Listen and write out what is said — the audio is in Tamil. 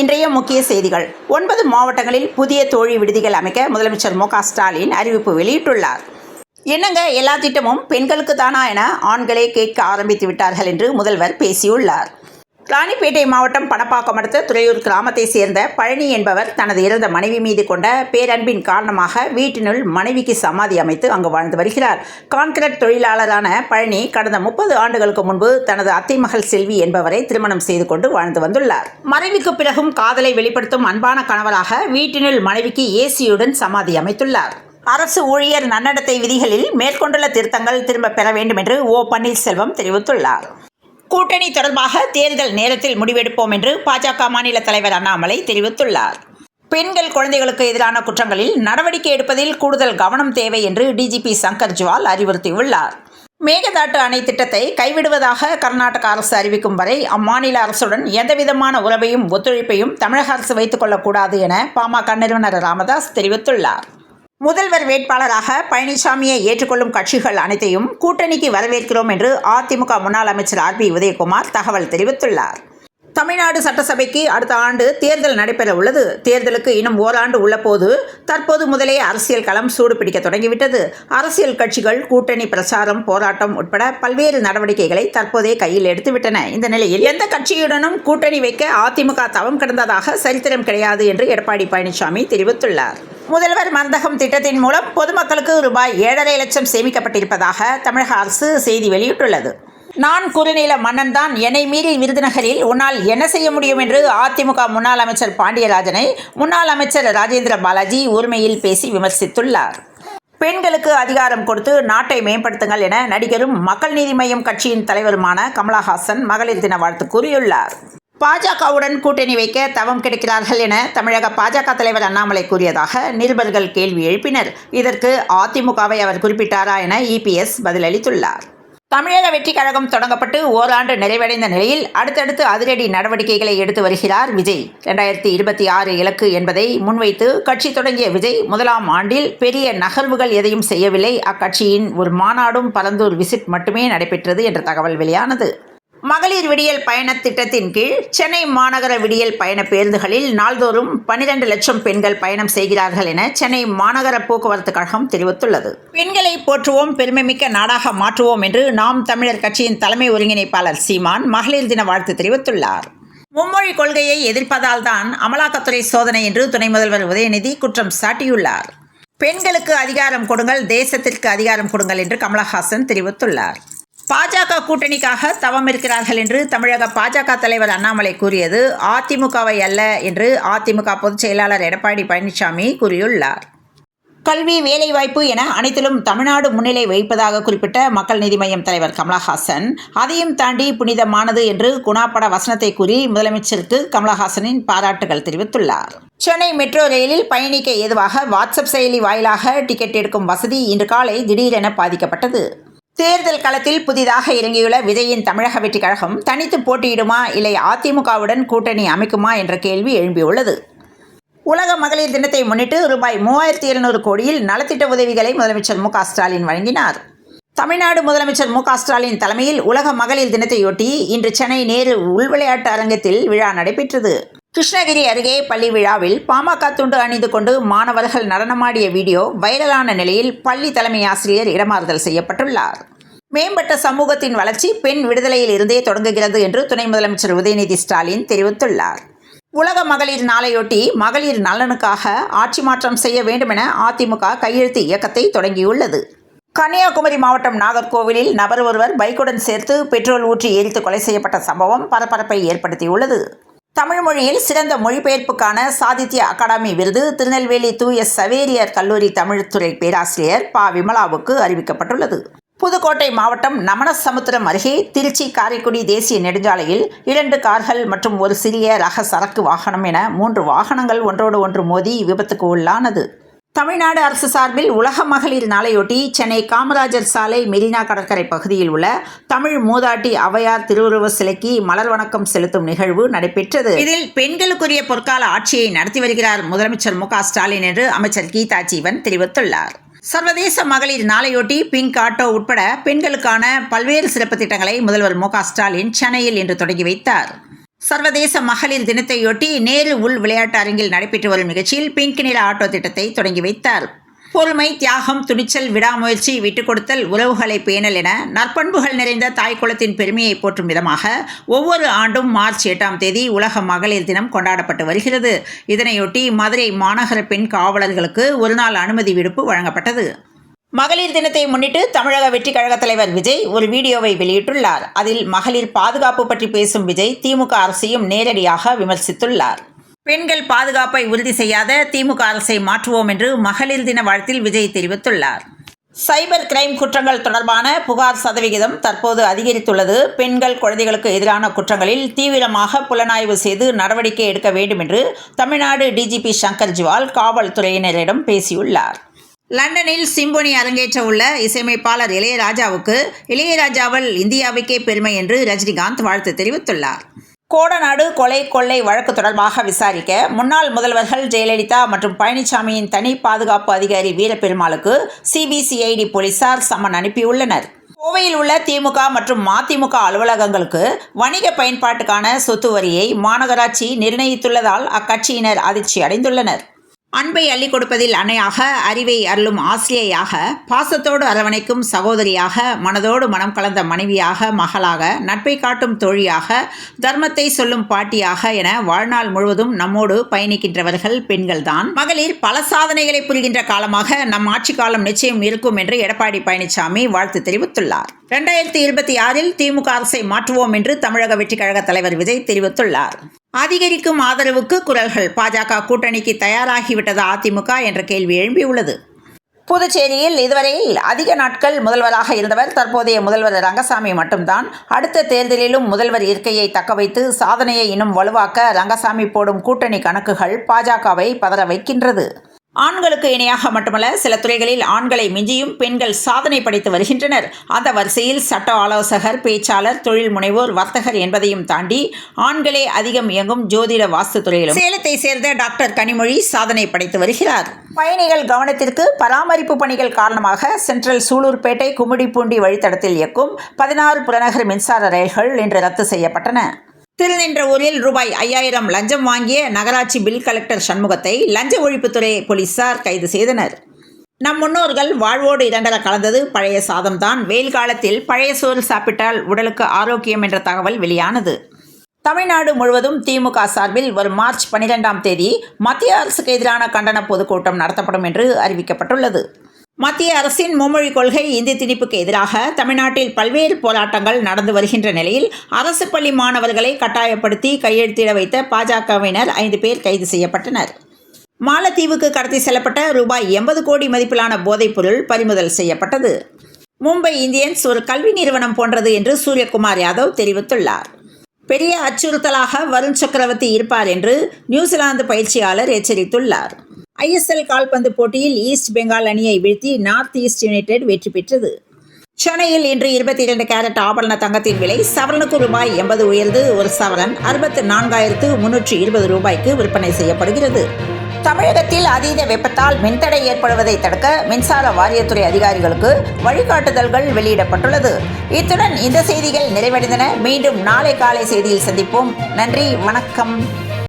இன்றைய முக்கிய செய்திகள். ஒன்பது மாவட்டங்களில் புதிய தோழி விடுதிகள் அமைக்க முதலமைச்சர் மு ஸ்டாலின் அறிவிப்பு வெளியிட்டுள்ளார். என்னங்க எல்லா திட்டமும் பெண்களுக்கு தானா என ஆண்களே கேட்க ஆரம்பித்து விட்டார்கள் என்று முதல்வர் பேசியுள்ளார். ராணிப்பேட்டை மாவட்டம் பணப்பாக்கம் அடுத்த துறையூர் கிராமத்தை சேர்ந்த பழனி என்பவர் தனது இறந்த மனைவி மீது கொண்ட பேரன்பின் காரணமாக வீட்டினுள் மனைவிக்கு சமாதி அமைத்து அங்கு வாழ்ந்து வருகிறார். கான்கிரீட் தொழிலாளரான பழனி கடந்த முப்பது ஆண்டுகளுக்கு முன்பு தனது அத்தை மகள் செல்வி என்பவரை திருமணம் செய்து கொண்டு வாழ்ந்து வந்துள்ளார். மறைவுக்கு பிறகும் காதலை வெளிப்படுத்தும் அன்பான கணவராக வீட்டினுள் மனைவிக்கு ஏசியுடன் சமாதி அமைத்துள்ளார். அரசு ஊழியர் நன்னடத்தை விதிகளில் மேற்கொண்டுள்ள திருத்தங்கள் திரும்ப பெற வேண்டும் என்று ஓ பன்னீர்செல்வம் தெரிவித்துள்ளார். கூட்டணி தொடர்பாக தேர்தல் நேரத்தில் முடிவெடுப்போம் என்று பாஜக மாநில தலைவர் அண்ணாமலை தெரிவித்துள்ளார். பெண்கள் குழந்தைகளுக்கு எதிரான குற்றங்களில் நடவடிக்கை எடுப்பதில் கூடுதல் கவனம் தேவை என்று டிஜிபி சங்கர் ஜுவால் அறிவுறுத்தியுள்ளார். மேகதாட்டு அணை திட்டத்தை கைவிடுவதாக கர்நாடக அரசு அறிவிக்கும் வரை அம்மாநில அரசுடன் எந்தவிதமான உறவையும் ஒத்துழைப்பையும் தமிழக அரசு வைத்துக் கொள்ளக்கூடாது என பாமக நிறுவனர் ராமதாஸ் தெரிவித்துள்ளார். முதல்வர் வேட்பாளராக பழனிசாமியை ஏற்றுக்கொள்ளும் கட்சிகள் அனைத்தையும் கூட்டணிக்கு வரவேற்கிறோம் என்று அதிமுக முன்னாள் அமைச்சர் ஆர் பி உதயகுமார் தகவல் தெரிவித்துள்ளார். தமிழ்நாடு சட்டசபைக்கு அடுத்த ஆண்டு தேர்தல் நடைபெற உள்ளது. தேர்தலுக்கு இன்னும் ஓராண்டு உள்ளபோது தற்போது முதலே அரசியல் களம் சூடு பிடிக்க தொடங்கிவிட்டது. அரசியல் கட்சிகள் கூட்டணி பிரச்சாரம் போராட்டம் உட்பட பல்வேறு நடவடிக்கைகளை தற்போதே கையில் எடுத்துவிட்டன. இந்த நிலையில் எந்த கட்சியுடனும் கூட்டணி வைக்க அதிமுக தவம் கிடந்ததாக சரித்திரம் கிடையாது என்று எடப்பாடி பழனிசாமி தெரிவித்துள்ளார். முதல்வர் மந்தகம் திட்டத்தின் மூலம் பொதுமக்களுக்கு ரூபாய் ஏழரை லட்சம் சேமிக்கப்பட்டிருப்பதாக தமிழக அரசு செய்தி வெளியிட்டுள்ளது. நான் குறுநில மன்னன் தான் என்னை மீறி விருதுநகரில் உன்னால் என்ன செய்ய முடியும் என்று அதிமுக முன்னாள் அமைச்சர் பாண்டியராஜனை முன்னாள் அமைச்சர் ராஜேந்திர பாலாஜி உரிமையில் பேசி விமர்சித்துள்ளார். பெண்களுக்கு அதிகாரம் கொடுத்து நாட்டை மேம்படுத்துங்கள் என நடிகரும் மக்கள் நீதி மய்யம் கட்சியின் தலைவருமான கமலஹாசன் மகளிர் தின வாழ்த்து கூறியுள்ளார். பாஜகவுடன் கூட்டணி வைக்க தவம் கிடைக்கிறார்கள் என தமிழக பாஜக தலைவர் அண்ணாமலை கூறியதாக நிருபர்கள் கேள்வி எழுப்பினர். இதற்கு அதிமுகவை அவர் குறிப்பிட்டாரா என இபிஎஸ் பதிலளித்துள்ளார். தமிழக வெற்றி கழகம் தொடங்கப்பட்டு ஓராண்டு நிறைவடைந்த நிலையில் அடுத்தடுத்து அதிரடி நடவடிக்கைகளை எடுத்து வருகிறார் விஜய். இரண்டாயிரத்தி இருபத்தி ஆறு இலக்கு என்பதை முன்வைத்து கட்சி தொடங்கிய விஜய் முதலாம் ஆண்டில் பெரிய நகர்வுகள் எதையும் செய்யவில்லை. அக்கட்சியின் ஒரு மாநாடும் பரந்தூர் விசிட் மட்டுமே நடைபெற்றது என்ற தகவல் வெளியானது. மகளிர் விடியல் பயண திட்டத்தின் கீழ் சென்னை மாநகர விடியல் பயண பேருந்துகளில் நாள்தோறும் பனிரெண்டு லட்சம் பெண்கள் பயணம் செய்கிறார்கள் என சென்னை மாநகர போக்குவரத்து கழகம் தெரிவித்துள்ளது. பெண்களை போற்றுவோம் பெருமைமிக்க நாடாக மாற்றுவோம் என்று நாம் தமிழர் கட்சியின் தலைமை ஒருங்கிணைப்பாளர் சீமான் மகளிர் தின வாழ்த்து தெரிவித்துள்ளார். மும்மொழி கொள்கையை எதிர்ப்பதால் தான் அமலாக்கத்துறை சோதனை என்று துணை முதல்வர் உதயநிதி குற்றம் சாட்டியுள்ளார். பெண்களுக்கு அதிகாரம் கொடுங்கள் தேசத்திற்கு அதிகாரம் கொடுங்கள் என்று கமலஹாசன் தெரிவித்துள்ளார். பாஜக கூட்டணிக்காக தவம் இருக்கிறார்கள் என்று தமிழக பாஜக தலைவர் அண்ணாமலை கூறியது அதிமுகவை அல்ல என்று அதிமுக பொதுச் செயலாளர் எடப்பாடி பழனிசாமி கூறியுள்ளார். கல்வி வேலைவாய்ப்பு என அனைத்திலும் தமிழ்நாடு முன்னிலை வைப்பதாக குறிப்பிட்ட மக்கள் நீதி மய்யம் தலைவர் கமலஹாசன். அதையும் தாண்டி புனிதமானது என்று குணாப்பட வசனத்தை கூறி முதலமைச்சருக்கு கமலஹாசனின் பாராட்டுகள் தெரிவித்துள்ளார். சென்னை மெட்ரோ ரயிலில் பயணிக்க ஏதுவாக வாட்ஸ்அப் செயலி வாயிலாக டிக்கெட் எடுக்கும் வசதி இன்று காலை திடீரென பாதிக்கப்பட்டது. தேர்தல் களத்தில் புதிதாக இறங்கியுள்ள விஜயின் தமிழக வெற்றி கழகம் தனித்து போட்டியிடுமா இல்லை அதிமுகவுடன் கூட்டணி அமைக்குமா என்ற கேள்வி எழும்பியுள்ளது. உலக மகளிர் தினத்தை முன்னிட்டு ரூபாய் மூவாயிரத்தி எழுநூறு கோடியில் நலத்திட்ட உதவிகளை முதலமைச்சர் மு ஸ்டாலின் வழங்கினார். தமிழ்நாடு முதலமைச்சர் மு ஸ்டாலின் தலைமையில் உலக மகளிர் தினத்தையொட்டி இன்று சென்னை நேரு உள்விளையாட்டு அரங்கத்தில் விழா நடைபெற்றது. கிருஷ்ணகிரி அருகே பள்ளி விழாவில் பாமக துண்டு அணிந்து கொண்டு மாணவர்கள் நடனமாடிய வீடியோ வைரலான நிலையில் பள்ளி தலைமை ஆசிரியர் இடமாறுதல் செய்யப்பட்டுள்ளார். மேம்பட்ட சமூகத்தின் வளர்ச்சி பெண் விடுதலையில் இருந்தே தொடங்குகிறது என்று துணை முதலமைச்சர் உதயநிதி ஸ்டாலின் தெரிவித்துள்ளார். உலக மகளிர் நாளையொட்டி மகளிர் நலனுக்காக ஆட்சி மாற்றம் செய்ய வேண்டுமென அதிமுக கையெழுத்து இயக்கத்தை தொடங்கியுள்ளது. கன்னியாகுமரி மாவட்டம் நாகர்கோவிலில் நபர் ஒருவர் பைக்குடன் சேர்த்து பெட்ரோல் ஊற்றி எரித்து கொலை செய்யப்பட்ட சம்பவம் பரபரப்பை ஏற்படுத்தியுள்ளது. தமிழ் மொழியில் சிறந்த மொழிபெயர்ப்புக்கான சாதித்ய அகாடமி விருது திருநெல்வேலி தூய சவேரியர் கல்லூரி தமிழ்துறை பேராசிரியர் பா. விமலாவுக்கு அறிவிக்கப்பட்டுள்ளது. புதுக்கோட்டை மாவட்டம் நமனசமுத்திரம் அருகே திருச்சி காரைக்குடி தேசிய நெடுஞ்சாலையில் இரண்டு கார்கள் மற்றும் ஒரு சிறிய ரக சரக்கு வாகனம் என மூன்று வாகனங்கள் ஒன்றோடு ஒன்று மோதி விபத்துக்கு உள்ளானது. தமிழ்நாடு அரசு சார்பில் உலக மகளிர் நாளையொட்டி சென்னை காமராஜர் சாலை மெரினா கடற்கரை பகுதியில் உள்ள தமிழ் மூதாட்டி அவையார் திருவுருவ சிலைக்கு மலர் வணக்கம் செலுத்தும் நிகழ்வு நடைபெற்றது. இதில் பெண்களுக்குரிய பொற்கால ஆட்சியை நடத்தி வருகிறார் முதலமைச்சர் மு ஸ்டாலின் என்று அமைச்சர் கீதா ஜீவன் தெரிவித்துள்ளார். சர்வதேச மகளிர் நாளையொட்டி பிங்க் ஆட்டோ உட்பட பெண்களுக்கான பல்வேறு சிறப்பு திட்டங்களை முதல்வர் மு ஸ்டாலின் சென்னையில் இன்று தொடங்கி வைத்தார். சர்வதேச மகளிர் தினத்தையொட்டி நேரு உள் விளையாட்டு அரங்கில் நடைபெற்று வரும் நிகழ்ச்சியில் பிங்க் நில ஆட்டோ திட்டத்தை தொடங்கி வைத்தார். பொறுமை தியாகம் துணிச்சல் விடாமுயற்சி விட்டுக் கொடுத்தல் உறவுகளை பேணல் என நற்பண்புகள் நிறைந்த தாய்க்குளத்தின் பெருமையை போற்றும் விதமாக ஒவ்வொரு ஆண்டும் மார்ச் எட்டாம் தேதி உலக மகளிர் தினம் கொண்டாடப்பட்டு வருகிறது. இதனையொட்டி மதுரை மாநகர பெண் காவலர்களுக்கு ஒருநாள் அனுமதி விடுப்பு வழங்கப்பட்டது. மகளிர் தினத்தை முன்னிட்டு தமிழக வெற்றி கழக தலைவர் விஜய் ஒரு வீடியோவை வெளியிட்டுள்ளார். அதில் மகளிர் பாதுகாப்பு பற்றி பேசும் விஜய் திமுக அரசையும் நேரடியாக விமர்சித்துள்ளார். பெண்கள் பாதுகாப்பை உறுதி செய்யாத திமுக அரசை மாற்றுவோம் என்று மகளிர் தின வாழ்த்தில் விஜய் தெரிவித்துள்ளார். சைபர் கிரைம் குற்றங்கள் தொடர்பான புகார் சதவிகிதம் தற்போது அதிகரித்துள்ளது. பெண்கள் குழந்தைகளுக்கு எதிரான குற்றங்களில் தீவிரமாக புலனாய்வு செய்து நடவடிக்கை எடுக்க வேண்டும் என்று தமிழ்நாடு டிஜிபி சங்கர் ஜிவால் காவல்துறையினரிடம் பேசியுள்ளார். லண்டனில் சிம்பொனி அரங்கேற்ற உள்ள இசையமைப்பாளர் இளையராஜாவுக்கு இளையராஜாவால் இந்தியாவுக்கே பெருமை என்று ரஜினிகாந்த் வாழ்த்து தெரிவித்துள்ளார். கோடநாடு கொலை கொள்ளை வழக்கு தொடர்பாக விசாரிக்க முன்னாள் முதல்வர்கள் ஜெயலலிதா மற்றும் பழனிசாமியின் தனி பாதுகாப்பு அதிகாரி வீரபெருமாளுக்கு சிபிசிஐடி போலீசார் சம்மன் அனுப்பியுள்ளனர். கோவையில் உள்ள திமுக மற்றும் மதிமுக அலுவலகங்களுக்கு வணிக பயன்பாட்டுக்கான சொத்து வரியை மாநகராட்சி நிர்ணயித்துள்ளதால் அக்கட்சியினர் அதிர்ச்சி அடைந்துள்ளனர். அன்பை அள்ளி கொடுப்பதில் அணையாக அறிவை அருளும் ஆசிரியையாக பாசத்தோடு அரவணைக்கும் சகோதரியாக மனதோடு மனம் கலந்த மனைவியாக மகளாக நட்பை காட்டும் தோழியாக தர்மத்தை சொல்லும் பாட்டியாக என வாழ்நாள் முழுவதும் நம்மோடு பயணிக்கின்றவர்கள் பெண்கள்தான். மகளிர் பல சாதனைகளை புரிகின்ற காலமாக நம் ஆட்சி காலம் நிச்சயம் இருக்கும் என்று எடப்பாடி பழனிசாமி வாழ்த்து தெரிவித்துள்ளார். இரண்டாயிரத்தி இருபத்தி ஆறில் திமுக அரசை மாற்றுவோம் என்று தமிழக வெற்றிக் கழக தலைவர் விஜய் தெரிவித்துள்ளார். அதிகரிக்கும் ஆதரவுக்கு குரல்கள். பாஜக கூட்டணிக்கு தயாராகிவிட்டது அதிமுக என்ற கேள்வி எழும்பியுள்ளது. புதுச்சேரியில் இதுவரையில் அதிக நாட்கள் முதல்வராக இருந்தவர் தற்போதைய முதல்வர் ரங்கசாமி மட்டும்தான். அடுத்த தேர்தலிலும் முதல்வர் இருக்கையை தக்கவைத்து சாதனையை இன்னும் வலுவாக்க ரங்கசாமி போடும் கூட்டணி கணக்குகள் பாஜகவை பதற வைக்கின்றது. ஆண்களுக்கு இணையாக மட்டுமல்ல சில துறைகளில் ஆண்களை மிஞ்சியும் பெண்கள் சாதனை படைத்து வருகின்றனர். அந்த வரிசையில் சட்ட ஆலோசகர் பேச்சாளர் தொழில் முனைவோர் வர்த்தகர் என்பதையும் தாண்டி ஆண்களே அதிகம் இயங்கும் ஜோதிட வாஸ்து துறையிலும் சேலத்தை சேர்ந்த டாக்டர் கனிமொழி சாதனை படைத்து வருகிறார். பயணிகள் கவனத்திற்கு பராமரிப்பு பணிகள் காரணமாக சென்ட்ரல் சூலூர்பேட்டை கும்மிடிப்பூண்டி வழித்தடத்தில் இயக்கும் பதினாறு புறநகர் மின்சார ரயில்கள் இன்று ரத்து செய்யப்பட்டன. திருநின்ற ஊரில் ரூபாய் ஐயாயிரம் லஞ்சம் வாங்கிய நகராட்சி பில் கலெக்டர் சண்முகத்தை லஞ்ச ஒழிப்புத்துறை போலீசார் கைது செய்தனர். நம் முன்னோர்கள் வாழ்வோடு இரண்டர கலந்தது பழைய சாதம்தான். வெயில் காலத்தில் பழைய சோறு சாப்பிட்டால் உடலுக்கு ஆரோக்கியம் என்ற தகவல் வெளியானது. தமிழ்நாடு முழுவதும் திமுக சார்பில் வரும் மார்ச் பனிரெண்டாம் தேதி மத்திய அரசுக்கு எதிரான கண்டன பொதுக்கூட்டம் நடத்தப்படும் என்று அறிவிக்கப்பட்டுள்ளது. மத்திய அரசின் மும்மொழி கொள்கை இந்தி திணிப்புக்கு எதிராக தமிழ்நாட்டில் பல்வேறு போராட்டங்கள் நடந்து வருகின்ற நிலையில் அரசு பள்ளி மாணவர்களை கட்டாயப்படுத்தி கையெழுத்திட வைத்த பாஜகவினர் ஐந்து பேர் கைது செய்யப்பட்டனர். மாலத்தீவுக்கு கடத்தி செல்லப்பட்ட ரூபாய் எண்பது கோடி மதிப்பிலான போதைப்பொருள் பறிமுதல் செய்யப்பட்டது. மும்பை இந்தியன்ஸ் ஒரு கல்வி நிறுவனம் போன்றது என்று சூரியகுமார் யாதவ் தெரிவித்துள்ளார். பெரிய அச்சுறுத்தலாக வருண் சக்கரவர்த்தி இருப்பார் என்று நியூசிலாந்து பயிற்சியாளர் எச்சரித்துள்ளார். ஐஎஸ்எல் கால்பந்து போட்டியில் ஈஸ்ட் பெங்கால் அணியை வீழ்த்தி நார்த் ஈஸ்ட் யுனைடெட் வெற்றி பெற்றது. சென்னையில் இன்று இருபத்தி இரண்டு கேரட் ஆபரண தங்கத்தின் விலை சவரனுக்கு ரூபாய் எண்பது உயர்ந்து ஒரு சவரன் அறுபத்து நான்காயிரத்து முன்னூற்றி இருபது ரூபாய்க்கு விற்பனை செய்யப்படுகிறது. தமிழகத்தில் அதீத வெப்பத்தால் மின்தடை ஏற்படுவதை தடுக்க மின்சார வாரியத்துறை அதிகாரிகளுக்கு வழிகாட்டுதல்கள் வெளியிடப்பட்டுள்ளது. இத்துடன் இந்த செய்திகள் நிறைவடைந்தன. மீண்டும் நாளை காலை செய்தியில் சந்திப்போம். நன்றி வணக்கம்.